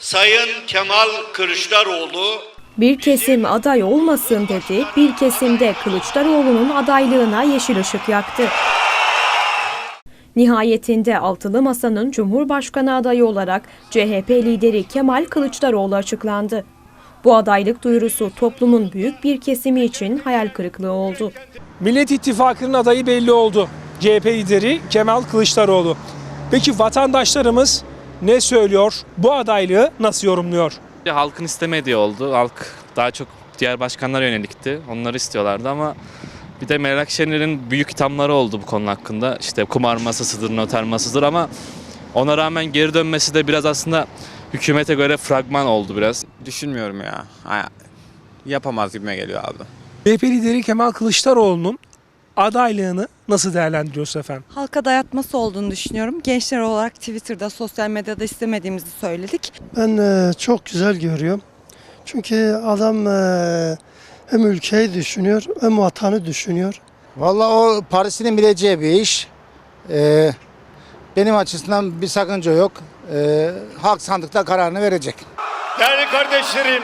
Sayın Kemal Kılıçdaroğlu Bir kesim aday olmasın dedi, bir kesimde Kılıçdaroğlu'nun adaylığına yeşil ışık yaktı. Nihayetinde Altılı Masa'nın Cumhurbaşkanı adayı olarak CHP lideri Kemal Kılıçdaroğlu açıklandı. Bu adaylık duyurusu toplumun büyük bir kesimi için hayal kırıklığı oldu. Millet İttifakı'nın adayı belli oldu. CHP lideri Kemal Kılıçdaroğlu. Peki vatandaşlarımız ne söylüyor? Bu adaylığı nasıl yorumluyor? Halkın istemediği oldu. Halk daha çok diğer başkanlara yönelikti. Onları istiyorlardı ama bir de Meral Akşener'in büyük ithamları oldu bu konu hakkında. İşte kumar masasıdır, noter masasıdır ama ona rağmen geri dönmesi de biraz aslında hükümete göre fragman oldu biraz. Düşünmüyorum ya. Ha, Yapamaz gibime geliyor abi. CHP lideri Kemal Kılıçdaroğlu'nun adaylığını nasıl değerlendiriyorsunuz efendim? halka dayatması olduğunu düşünüyorum. Gençler olarak Twitter'da, sosyal medyada istemediğimizi söyledik. Ben e, çok güzel görüyorum. Çünkü adam e, hem ülkeyi düşünüyor hem vatanı düşünüyor. Vallahi o Paris'in bileceği bir iş. Ee, benim açısından bir sakınca yok. Ee, halk sandıkta kararını verecek. Değerli kardeşlerim